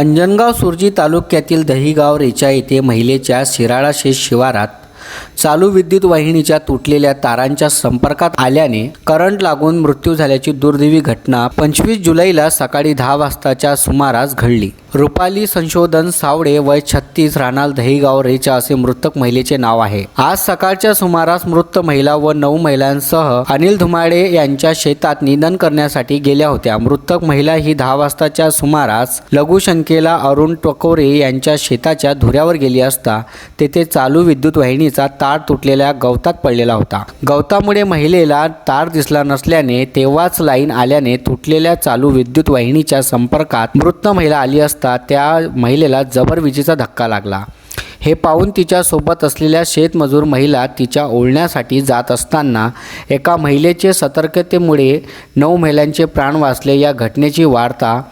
अंजनगाव सुरजी तालुक्यातील दहिगाव रेचा येथे महिलेच्या शिराळाशेष शिवारात चालू विद्युत वाहिनीच्या तुटलेल्या तारांच्या संपर्कात आल्याने करंट लागून मृत्यू झाल्याची दुर्दैवी घटना पंचवीस जुलैला सकाळी दहा वाजताच्या सुमारास घडली. रुपाली संशोधन सावडे वय छत्तीस राहणार दहीगाव रेचा असे मृतक महिलेचे नाव आहे. आज सकाळच्या सुमारास मृत महिला व नऊ महिलांसह अनिल धुमाडे यांच्या शेतात निधन करण्यासाठी गेल्या होत्या. मृतक महिला ही दहा वाजताच्या सुमारास लघुशंकेला अरुण टकोरे यांच्या शेताच्या धुऱ्यावर गेली असता तेथे चालू विद्युत वाहिनीचा तार तुटलेल्या गवतात पडलेला होता. गवतामुळे महिलेला तार दिसला नसल्याने तेव्हाच लाईन आल्याने तुटलेल्या चालू विद्युत वाहिनीच्या संपर्कात मृत महिला आली असता त्या महिलेला जबर विजेचा धक्का लागला. हे पाहून तिच्या सोबत असलेल्या शेतमजूर महिला तिच्या ओळण्यासाठी जात असताना एका महिलेचे सतर्कतेमुळे नऊ महिलांचे प्राण वाचले. या घटनेची वार्ता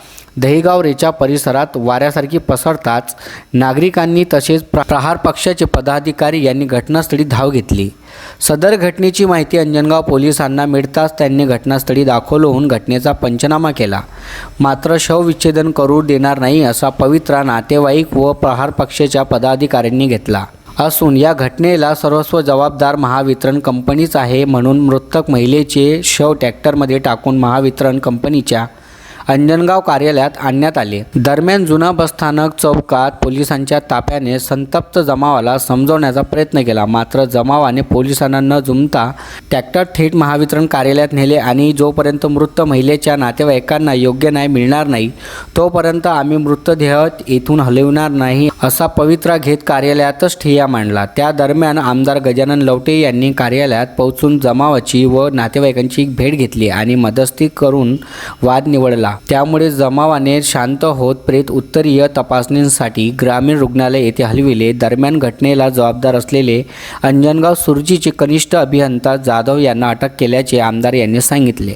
दहिगाव रेच्या परिसरात वाऱ्यासारखी पसरताच नागरिकांनी तसेच प्रहार पक्षाचे पदाधिकारी यांनी घटनास्थळी धाव घेतली. सदर घटनेची माहिती अंजनगाव पोलिसांना मिळताच त्यांनी घटनास्थळी दाखल होऊन घटनेचा पंचनामा केला. मात्र शवविच्छेदन करू देणार नाही असा पवित्रा नातेवाईक व प्रहार पक्षाच्या पदाधिकाऱ्यांनी घेतला. असून या घटनेला सर्वस्व जबाबदार महावितरण कंपनीच आहे म्हणून मृतक महिलेचे शव ट्रॅक्टरमध्ये टाकून महावितरण कंपनीच्या अंजनगाव कार्यालयात आणण्यात आले. दरम्यान जुना बसस्थानक चौकात पोलिसांच्या ताप्याने संतप्त जमावाला समजवण्याचा प्रयत्न केला. मात्र जमावाने पोलिसांना न जुमता ट्रॅक्टर थेट महावितरण कार्यालयात नेले आणि जोपर्यंत मृत महिलेच्या नातेवाईकांना योग्य न्याय मिळणार नाही तोपर्यंत आम्ही मृतदेह येथून हलविणार नाही असा पवित्रा घेत कार्यालयातच ठिय्या मांडला. त्या दरम्यान आमदार गजानन लवटे यांनी कार्यालयात पोहोचून जमावाची व नातेवाईकांची भेट घेतली आणि मदस्ती करून वाद निवडला. त्यामुळे जमावाने शांत होत प्रेत उत्तरीय तपासणीसाठी ग्रामीण रुग्णालय येथे हलविले. दरम्यान घटनेला जबाबदार असलेले अंजनगाव सुरजीचे कनिष्ठ अभियंता जाधव यांना अटक केल्याचे आमदार यांनी सांगितले.